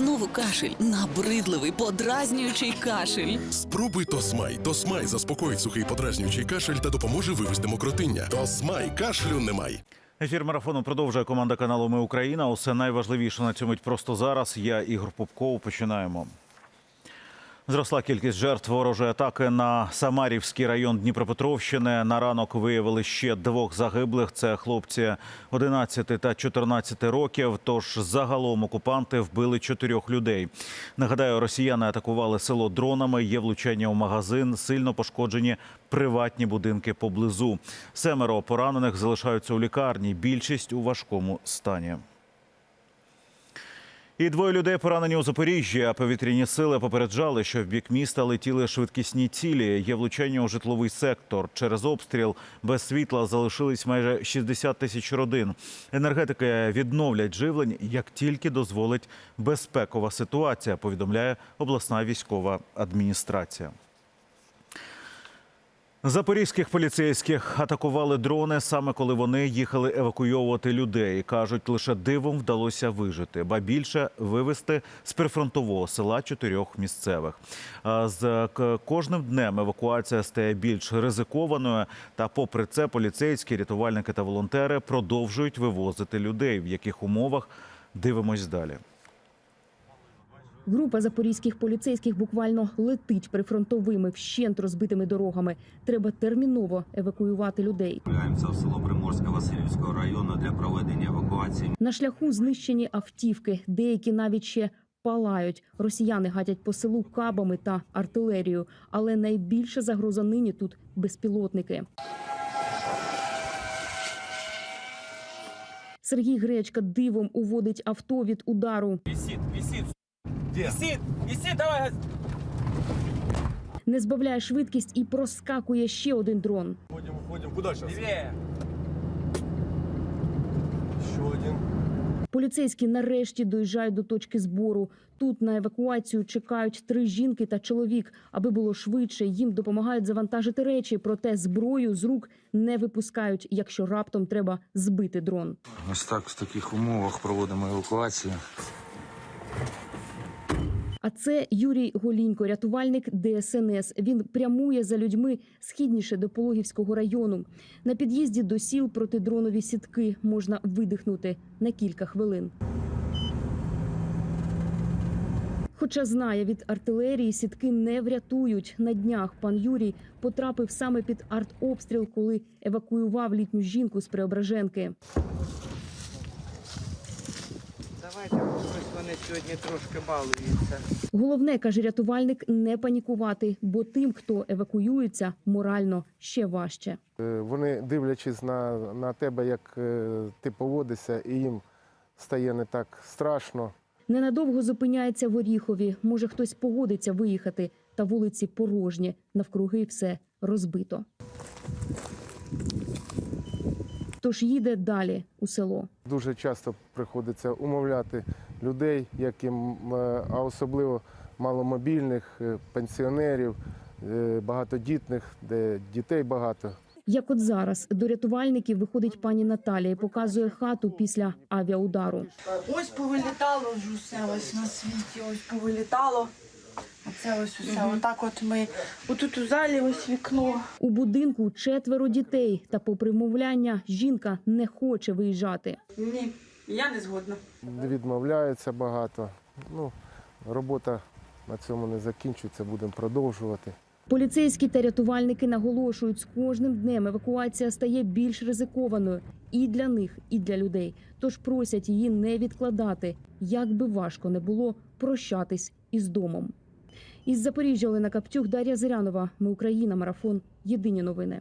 Знову кашель, набридливий, подразнюючий кашель. Спробуй Тосмай. Тосмай заспокоїть сухий подразнюючий кашель та допоможе вивести мокротиння. Тосмай кашлю немає. Ефір марафону продовжує команда каналу Ми Україна. Усе найважливіше на цьому мить просто зараз. Я Ігор Попков. Починаємо. Зросла кількість жертв ворожої атаки на Самарівський район Дніпропетровщини. На ранок виявили ще двох загиблих. Це хлопці 11 та 14 років. Тож загалом окупанти вбили чотирьох людей. Нагадаю, росіяни атакували село дронами. Є влучання у магазин, сильно пошкоджені приватні будинки поблизу. Семеро поранених залишаються у лікарні. Більшість у важкому стані. І двоє людей поранені у Запоріжжі. А повітряні сили попереджали, що в бік міста летіли швидкісні цілі. Є влучання у житловий сектор. Через обстріл без світла залишились майже 60 тисяч родин. Енергетики відновлять живлень, як тільки дозволить безпекова ситуація. Повідомляє обласна військова адміністрація. Запорізьких поліцейських атакували дрони саме коли вони їхали евакуйовувати людей. кажуть, лише дивом вдалося вижити, ба більше вивезти з прифронтового села чотирьох місцевих. З кожним днем евакуація стає більш ризикованою. Та, попри це, поліцейські, рятувальники та волонтери продовжують вивозити людей. В яких умовах дивимось далі. Група запорізьких поліцейських буквально летить прифронтовими вщент розбитими дорогами. Треба терміново евакуювати людей. Направляємося в село Приморське Васильівського району для проведення евакуації. На шляху знищені автівки, деякі навіть ще палають. Росіяни гатять по селу кабами та артилерією. Але найбільша загроза нині тут безпілотники. Сергій Гречка дивом уводить авто від удару. Висит, висит. Висит, висит, давай. газ- Не збавляє швидкість і проскакує ще один дрон. Уходим, уходим. Куда сейчас? Левее. Еще один. Поліцейські нарешті доїжджають до точки збору. Тут на евакуацію чекають три жінки та чоловік. Аби було швидше, їм допомагають завантажити речі, проте зброю з рук не випускають, якщо раптом треба збити дрон. Ось так в таких умовах проводимо евакуацію. А це Юрій Голінько, рятувальник ДСНС. Він прямує за людьми східніше до Пологівського району. На під'їзді до сіл протидронові сітки можна видихнути на кілька хвилин. Хоча знає, від артилерії сітки не врятують. На днях пан Юрій потрапив саме під артобстріл, коли евакуював літню жінку з Преображенки. Давайте щось вони сьогодні трошки балуються. Головне, каже рятувальник, не панікувати, бо тим, хто евакуюється, морально ще важче. Е, Вони дивлячись на, на тебе, як е, ти поводишся, і їм стає не так страшно. Ненадовго зупиняється в Оріхові. Може, хтось погодиться виїхати, та вулиці порожні, навкруги все розбито. Тож їде далі у село. Дуже часто приходиться умовляти людей, яким, е, а особливо маломобільних, е, пенсіонерів, е, багатодітних, де дітей багато. Як от зараз до рятувальників виходить пані Наталія і показує хату після авіаудару. Ось повилітало ж усе ось на світі, ось повилітало. Це ось усе. Отак от ми. Отут у залі ось вікно. У будинку четверо дітей, та попри мовляння, жінка не хоче виїжджати. Ні, я не згодна. Відмовляються багато. Ну, робота на цьому не закінчується, будемо продовжувати. Поліцейські та рятувальники наголошують, з кожним днем евакуація стає більш ризикованою і для них, і для людей. Тож просять її не відкладати, як би важко не було прощатись із домом. Із Запоріжжя Олена Каптюх, Дар'я Зирянова. Ми Україна. Марафон. Єдині новини.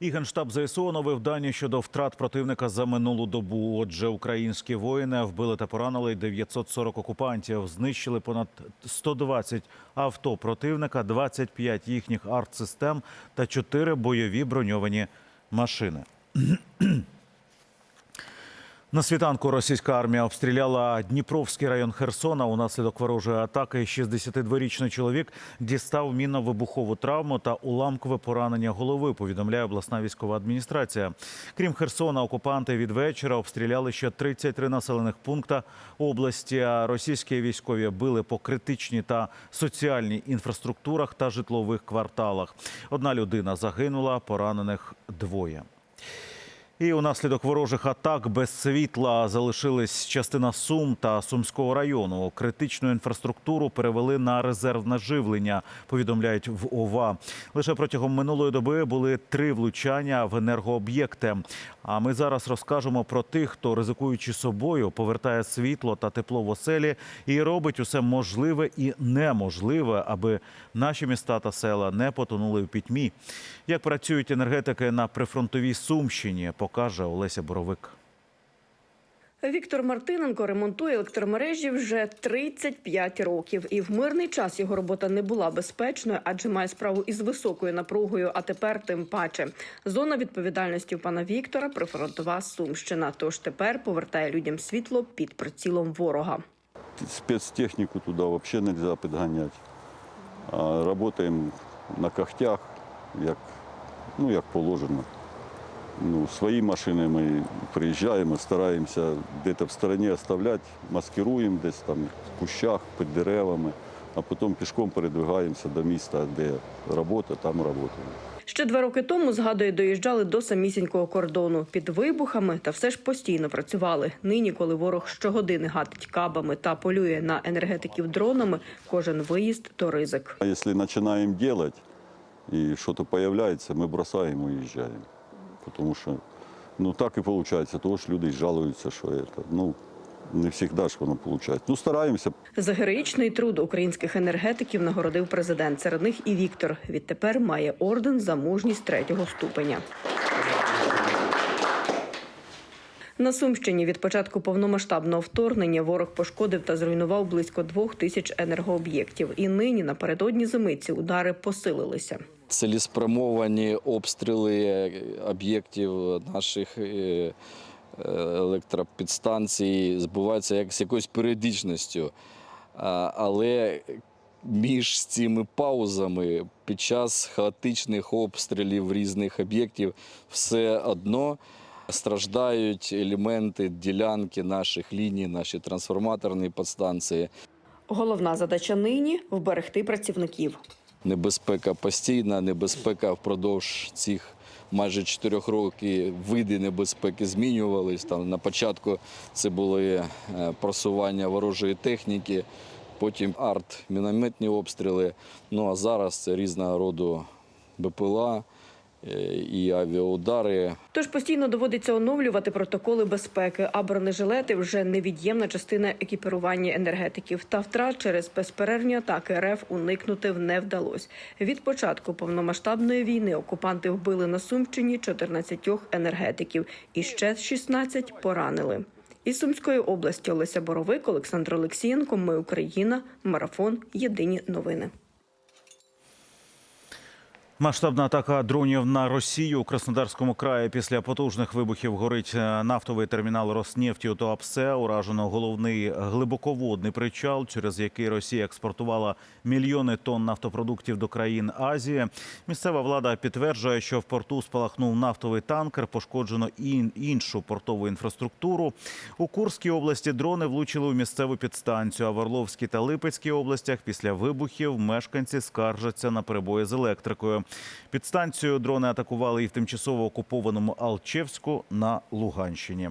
І Генштаб ЗСУ оновив дані щодо втрат противника за минулу добу. Отже, українські воїни вбили та поранили 940 окупантів, знищили понад 120 авто противника, 25 їхніх артсистем та 4 бойові броньовані машини. На світанку російська армія обстріляла Дніпровський район Херсона. Унаслідок ворожої атаки 62-річний чоловік дістав мінно-вибухову травму та уламкове поранення голови. Повідомляє обласна військова адміністрація. Крім Херсона, окупанти від вечора обстріляли ще 33 населених пункта області. Російські військові били по критичній та соціальній інфраструктурах та житлових кварталах. Одна людина загинула, поранених двоє. І унаслідок ворожих атак без світла залишились частина Сум та Сумського району. Критичну інфраструктуру перевели на резервне живлення. Повідомляють в ОВА. Лише протягом минулої доби були три влучання в енергооб'єкти. А ми зараз розкажемо про тих, хто ризикуючи собою, повертає світло та тепло в оселі і робить усе можливе і неможливе, аби наші міста та села не потонули в пітьмі. Як працюють енергетики на прифронтовій Сумщині, покаже Олеся Боровик. Віктор Мартиненко ремонтує електромережі вже 35 років, і в мирний час його робота не була безпечною, адже має справу із високою напругою. А тепер тим паче зона відповідальності у пана Віктора прифронтова Сумщина. Тож тепер повертає людям світло під прицілом ворога. Спецтехнику туда вообще нельзя подгонять. А работаем на когтях, як, ну, як положено. Ну, свої машини ми приїжджаємо, стараємося десь в стороні оставляти, маскируємо десь там в кущах, під деревами, а потім пішком передвигаємося до міста, де робота, там працюємо. Ще два роки тому згадує, доїжджали до самісінького кордону під вибухами, та все ж постійно працювали. Нині, коли ворог щогодини гатить кабами та полює на енергетиків дронами, кожен виїзд то ризик. А якщо починаємо робити і щось з'являється, ми бросаємо і їжджаємо. Тому що ну, так і виходить, тому що люди жалуються, що це. Ну, не завжди ж воно виходить. Ну, стараємося. За героїчний труд українських енергетиків нагородив президент. Серед них і Віктор. Відтепер має орден за мужність третього ступеня. На Сумщині від початку повномасштабного вторгнення ворог пошкодив та зруйнував близько двох тисяч енергооб'єктів. І нині напередодні зими ці удари посилилися. Цілеспрямовані обстріли об'єктів наших е, електропідстанцій збуваються як з якоюсь періодичністю. Але між цими паузами під час хаотичних обстрілів різних об'єктів все одно страждають елементи ділянки наших ліній, наші трансформаторні підстанції. Головна задача нині вберегти працівників. Небезпека постійна, небезпека впродовж цих майже чотирьох років види небезпеки змінювались. Там на початку це були е, просування ворожої техніки, потім арт-мінометні обстріли. Ну а зараз це різного роду БПЛА і авіаудари. Тож постійно доводиться оновлювати протоколи безпеки, а бронежилети вже невід'ємна частина екіпірування енергетиків. Та втрат через безперервні атаки РФ уникнути не вдалося. Від початку повномасштабної війни окупанти вбили на Сумщині 14 енергетиків і ще 16 поранили. Із Сумської області Олеся Боровик, Олександр Олексієнко. Ми Україна. Марафон. Єдині новини. Масштабна атака дронів на Росію у Краснодарському краї після потужних вибухів горить е, нафтовий термінал Роснефті у Туапсе. Уражено головний глибоководний причал, через який Росія експортувала мільйони тонн нафтопродуктів до країн Азії. Місцева влада підтверджує, що в порту спалахнув нафтовий танкер, пошкоджено і іншу портову інфраструктуру. У Курській області дрони влучили у місцеву підстанцію. А в Орловській та Липецькій областях після вибухів мешканці скаржаться на перебої з електрикою. Підстанцію дрони атакували і в тимчасово окупованому Алчевську на Луганщині.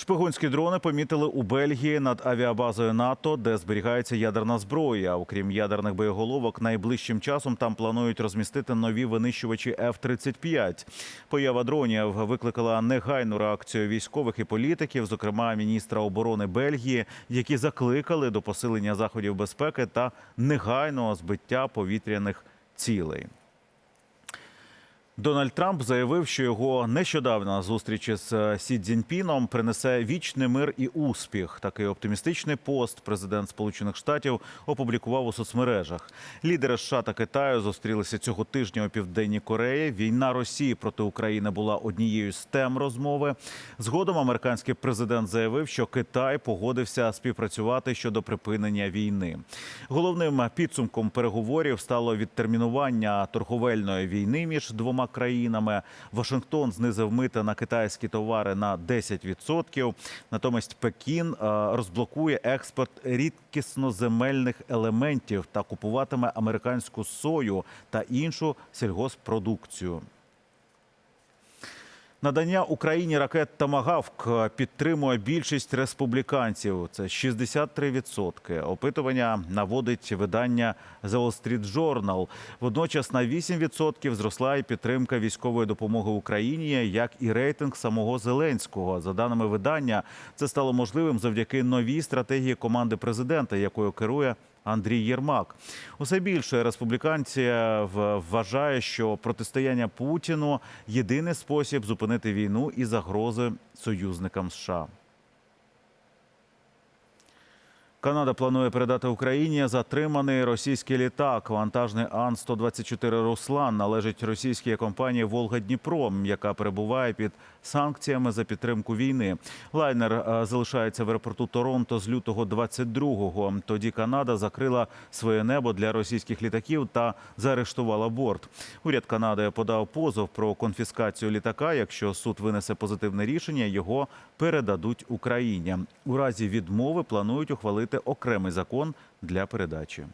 Шпигунські дрони помітили у Бельгії над авіабазою НАТО, де зберігається ядерна зброя. Окрім ядерних боєголовок, найближчим часом там планують розмістити нові винищувачі F-35. Поява дронів викликала негайну реакцію військових і політиків, зокрема міністра оборони Бельгії, які закликали до посилення заходів безпеки та негайного збиття повітряних цілей. Дональд Трамп заявив, що його нещодавна зустріч із е, Сі Цзіньпіном принесе вічний мир і успіх. Такий оптимістичний пост президент Сполучених Штатів опублікував у соцмережах. Лідери США та Китаю зустрілися цього тижня у південній Кореї. Війна Росії проти України була однією з тем розмови. Згодом американський президент заявив, що Китай погодився співпрацювати щодо припинення війни. Головним підсумком переговорів стало відтермінування торговельної війни між двома країнами. Вашингтон знизив мита на китайські товари на 10%. Натомість Пекін е, розблокує експорт рідкісноземельних елементів та купуватиме американську сою та іншу сільгоспродукцію. Надання Україні ракет Тамагавк підтримує більшість республіканців. Це 63%. Опитування наводить видання The Wall Street Journal. Водночас на 8% зросла і підтримка військової допомоги Україні, як і рейтинг самого Зеленського. За даними видання, це стало можливим завдяки новій стратегії команди президента, якою керує Андрій Єрмак. Усе більше республіканці вважає, що протистояння Путіну єдиний спосіб зупинити війну і загрози союзникам США. Канада планує передати Україні затриманий російський літак. Вантажний Ан-124 Руслан належить російській компанії Волга Дніпром, яка перебуває під санкціями за підтримку війни. Лайнер е, залишається в аеропорту Торонто з лютого 22-го. Тоді Канада закрила своє небо для російських літаків та заарештувала борт. Уряд Канади подав позов про конфіскацію літака. Якщо суд винесе позитивне рішення, його передадуть Україні. У разі відмови планують ухвалити окремий закон для передачі.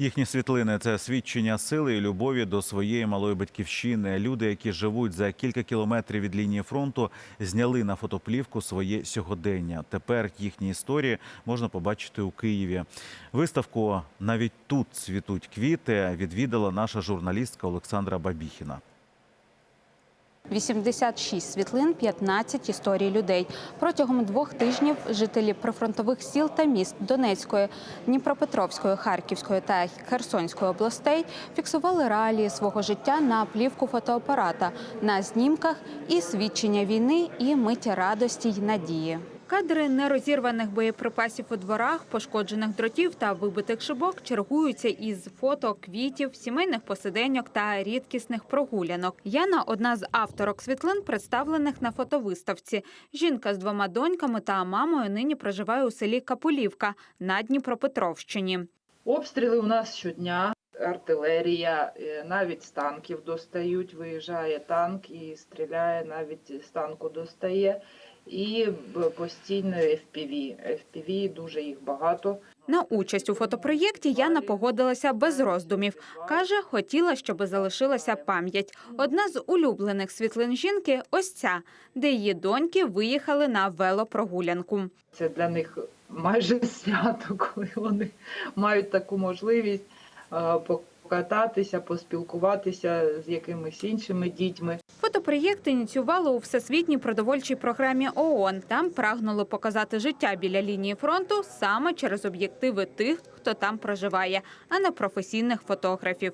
Їхні світлини це свідчення сили і любові до своєї малої батьківщини. Люди, які живуть за кілька кілометрів від лінії фронту, зняли на фотоплівку своє сьогодення. Тепер їхні історії можна побачити у Києві. Виставку навіть тут цвітуть квіти. Відвідала наша журналістка Олександра Бабіхіна. 86 світлин, 15 історій людей. Протягом двох тижнів жителі прифронтових сіл та міст Донецької, Дніпропетровської, Харківської та Херсонської областей фіксували реалії свого життя на плівку фотоапарата, на знімках і свідчення війни, і миті радості й надії. Кадри нерозірваних боєприпасів у дворах, пошкоджених дротів та вибитих шибок чергуються із фото, квітів, сімейних посиденьок та рідкісних прогулянок. Яна одна з авторок світлин, представлених на фотовиставці. Жінка з двома доньками та мамою нині проживає у селі Капулівка на Дніпропетровщині. Обстріли у нас щодня, артилерія, е, навіть з танків достають. Виїжджає танк і стріляє, навіть з танку достає. І постійно FPV. FPV дуже їх багато. На участь у фотопроєкті Яна погодилася без роздумів. Каже, хотіла, щоб залишилася пам'ять. Одна з улюблених світлин жінки ось ця, де її доньки виїхали на велопрогулянку. Це для них майже свято, коли вони мають таку можливість покататися, поспілкуватися з якимись іншими дітьми. Фотопроєкт ініціювали у всесвітній продовольчій програмі ООН. Там прагнули показати життя біля лінії фронту саме через об'єктиви тих, хто там проживає, а не професійних фотографів.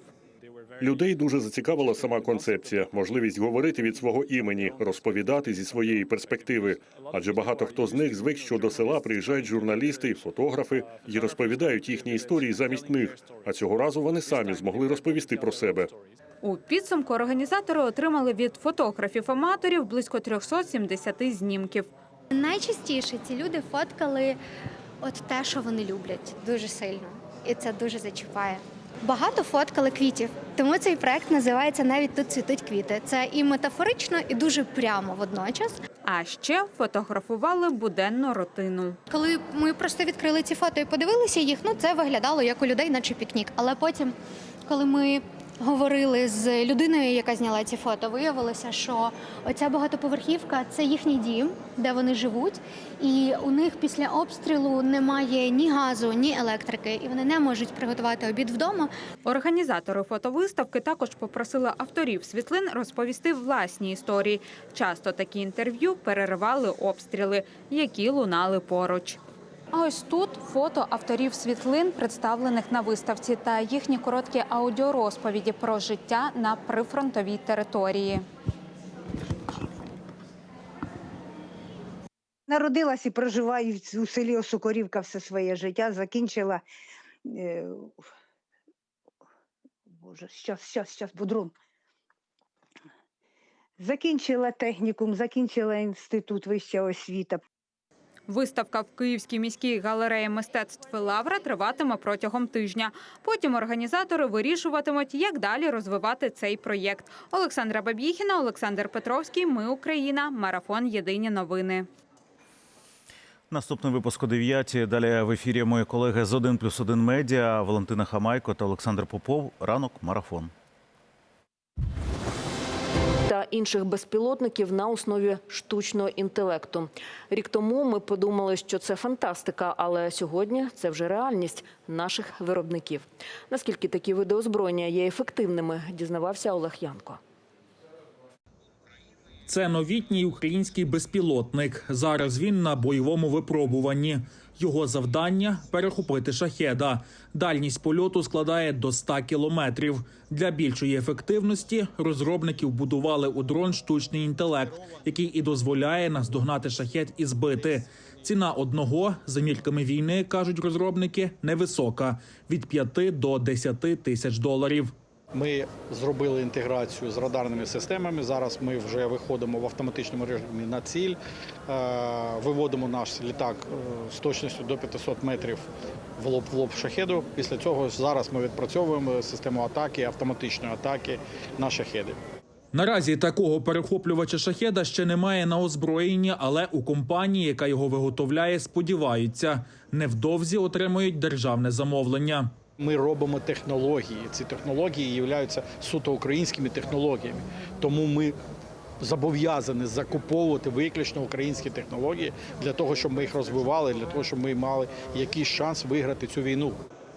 Людей дуже зацікавила сама концепція, можливість говорити від свого імені, розповідати зі своєї перспективи. Адже багато хто з них звик, що до села приїжджають журналісти фотографи і розповідають їхні історії замість них. А цього разу вони самі змогли розповісти про себе. У підсумку організатори отримали від фотографів-аматорів близько 370 знімків. Найчастіше ці люди фоткали от те, що вони люблять, дуже сильно, і це дуже зачіпає. Багато фоткали квітів, тому цей проект називається Навіть тут цвітуть квіти. Це і метафорично, і дуже прямо водночас. А ще фотографували буденну рутину. Коли ми просто відкрили ці фото і подивилися їх, ну це виглядало як у людей, наче пікнік. Але потім, коли ми говорили з людиною, яка зняла ці фото, виявилося, що оця багатоповерхівка це їхній дім, де вони живуть, і у них після обстрілу немає ні газу, ні електрики, і вони не можуть приготувати обід вдома. Організатори фотовиставки також попросили авторів світлин розповісти власні історії. Часто такі інтерв'ю переривали обстріли, які лунали поруч. А ось тут фото авторів світлин, представлених на виставці, та їхні короткі аудіорозповіді про життя на прифронтовій території. Народилась і проживаю у селі Осокорівка все своє життя, закінчила. Е, Боже, щас, щас, щас, Будрун. Закінчила технікум, закінчила інститут вища освіта. Виставка в Київській міській галереї мистецтв Лавра триватиме протягом тижня. Потім організатори вирішуватимуть, як далі розвивати цей проєкт. Олександра Баб'їхіна, Олександр Петровський. Ми Україна. Марафон. Єдині новини. Наступний випуск о 9. Далі в ефірі мої колеги з 1 плюс 1 медіа Валентина Хамайко та Олександр Попов. Ранок марафон. Інших безпілотників на основі штучного інтелекту. Рік тому ми подумали, що це фантастика, але сьогодні це вже реальність наших виробників. Наскільки такі види озброєння є ефективними, дізнавався Олег Янко. Це новітній український безпілотник. Зараз він на бойовому випробуванні. Його завдання перехопити шахеда. Дальність польоту складає до 100 кілометрів. Для більшої ефективності розробників будували у дрон штучний інтелект, який і дозволяє наздогнати шахет і збити. Ціна одного за мірками війни кажуть розробники невисока від 5 до 10 тисяч доларів. Ми зробили інтеграцію з радарними системами. Зараз ми вже виходимо в автоматичному режимі на ціль, е, виводимо наш літак е, з точністю до 500 метрів в лоб в лоб шахеду. Після цього зараз ми відпрацьовуємо систему атаки, автоматичної атаки на шахеди. Наразі такого перехоплювача шахеда ще немає на озброєнні, але у компанії, яка його виготовляє, сподіваються, невдовзі отримують державне замовлення. Ми робимо технології. Ці технології являються суто українськими технологіями. Тому ми зобов'язані закуповувати виключно українські технології для того, щоб ми їх розвивали, для того, щоб ми мали якийсь шанс виграти цю війну.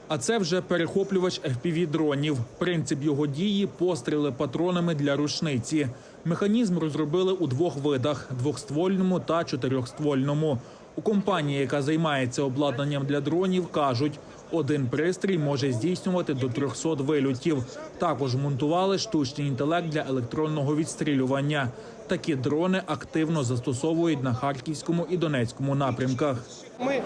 А це вже перехоплювач fpv дронів. Принцип його дії постріли патронами для рушниці. Механізм розробили у двох видах: двохствольному та чотирьохствольному. У компанії, яка займається обладнанням для дронів, кажуть, один пристрій може здійснювати до 300 вильотів. Також монтували штучний інтелект для електронного відстрілювання. Такі дрони активно застосовують на харківському і донецькому напрямках. Ми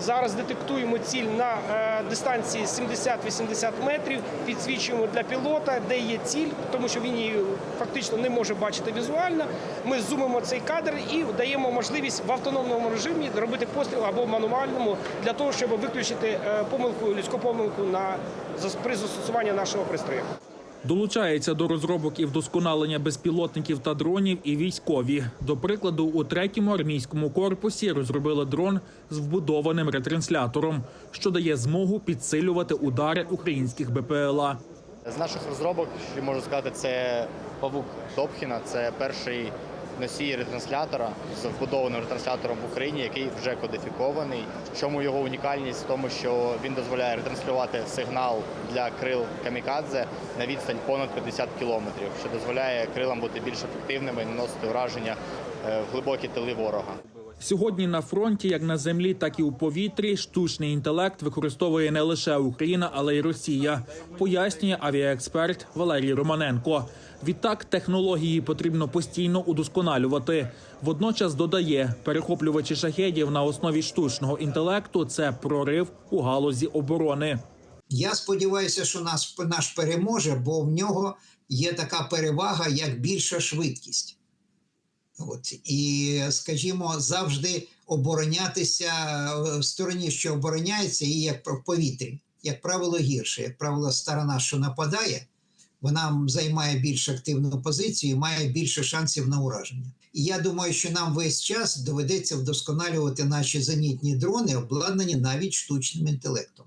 зараз детектуємо ціль на е, дистанції 70-80 метрів, підсвічуємо для пілота, де є ціль, тому що він її фактично не може бачити візуально. Ми зумимо цей кадр і даємо можливість в автономному режимі робити постріл або мануальному для того, щоб виключити е, помилку, людську помилку на при застосуванні нашого пристрою. Долучаються до розробок і вдосконалення безпілотників та дронів і військові. До прикладу, у третьому армійському корпусі розробили дрон з вбудованим ретранслятором, що дає змогу підсилювати удари українських БПЛА. З наших розробок, можу сказати, це павук Добхіна, це перший носій ретранслятора з вбудованим ретранслятором в Україні, який вже кодифікований. В чому його унікальність? В тому, що він дозволяє ретранслювати сигнал для крил камікадзе на відстань понад 50 кілометрів, що дозволяє крилам бути більш ефективними і наносити ураження е, в глибокі тили ворога. Сьогодні на фронті, як на землі, так і у повітрі, штучний інтелект використовує не лише Україна, але й Росія. Пояснює авіаексперт Валерій Романенко. Відтак технології потрібно постійно удосконалювати. Водночас додає, перехоплювачі шахедів на основі штучного інтелекту це прорив у галузі оборони. Я сподіваюся, що нас наш переможе, бо в нього є така перевага, як більша швидкість. От і, скажімо, завжди оборонятися в стороні, що обороняється, і як в повітрі, як правило, гірше. Як правило, сторона, що нападає, вона займає більш активну позицію і має більше шансів на ураження. І я думаю, що нам весь час доведеться вдосконалювати наші зенітні дрони, обладнані навіть штучним інтелектом.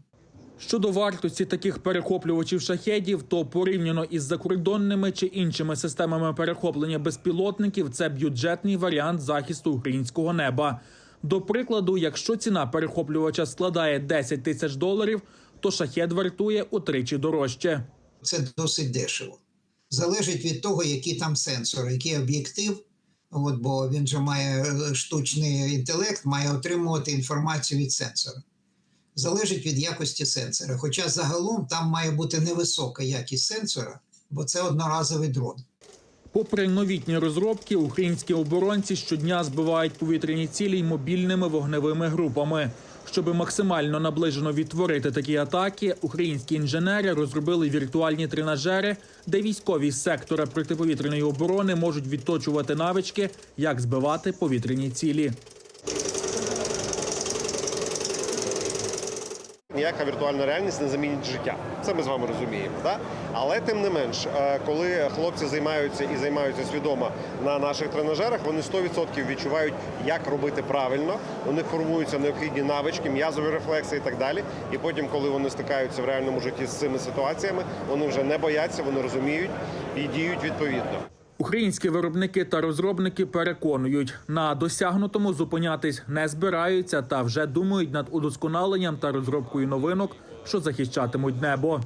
Щодо вартості таких перехоплювачів шахедів, то порівняно із закордонними чи іншими системами перехоплення безпілотників, це бюджетний варіант захисту українського неба. До прикладу, якщо ціна перехоплювача складає 10 тисяч доларів, то шахед вартує утричі дорожче. Це досить дешево. Залежить від того, які там сенсори, який об'єктив, От, бо він же має штучний інтелект, має отримувати інформацію від сенсора. Залежить від якості сенсора. Хоча загалом там має бути невисока якість сенсора, бо це одноразовий дрон. Попри новітні розробки, українські оборонці щодня збивають повітряні цілі й мобільними вогневими групами. Щоб максимально наближено відтворити такі атаки, українські інженери розробили віртуальні тренажери, де військові з сектора протиповітряної оборони можуть відточувати навички, як збивати повітряні цілі. Ніяка віртуальна реальність не замінить життя. Це ми з вами розуміємо. Да? Але тим не менш, е, коли хлопці займаються і займаються свідомо на наших тренажерах, вони 100% відчувають, як робити правильно. У них формуються необхідні навички, м'язові рефлекси і так далі. І потім, коли вони стикаються в реальному житті з цими ситуаціями, вони вже не бояться, вони розуміють і діють відповідно. Українські виробники та розробники переконують, на досягнутому зупинятись не збираються та вже думають над удосконаленням та розробкою новинок, що захищатимуть небо.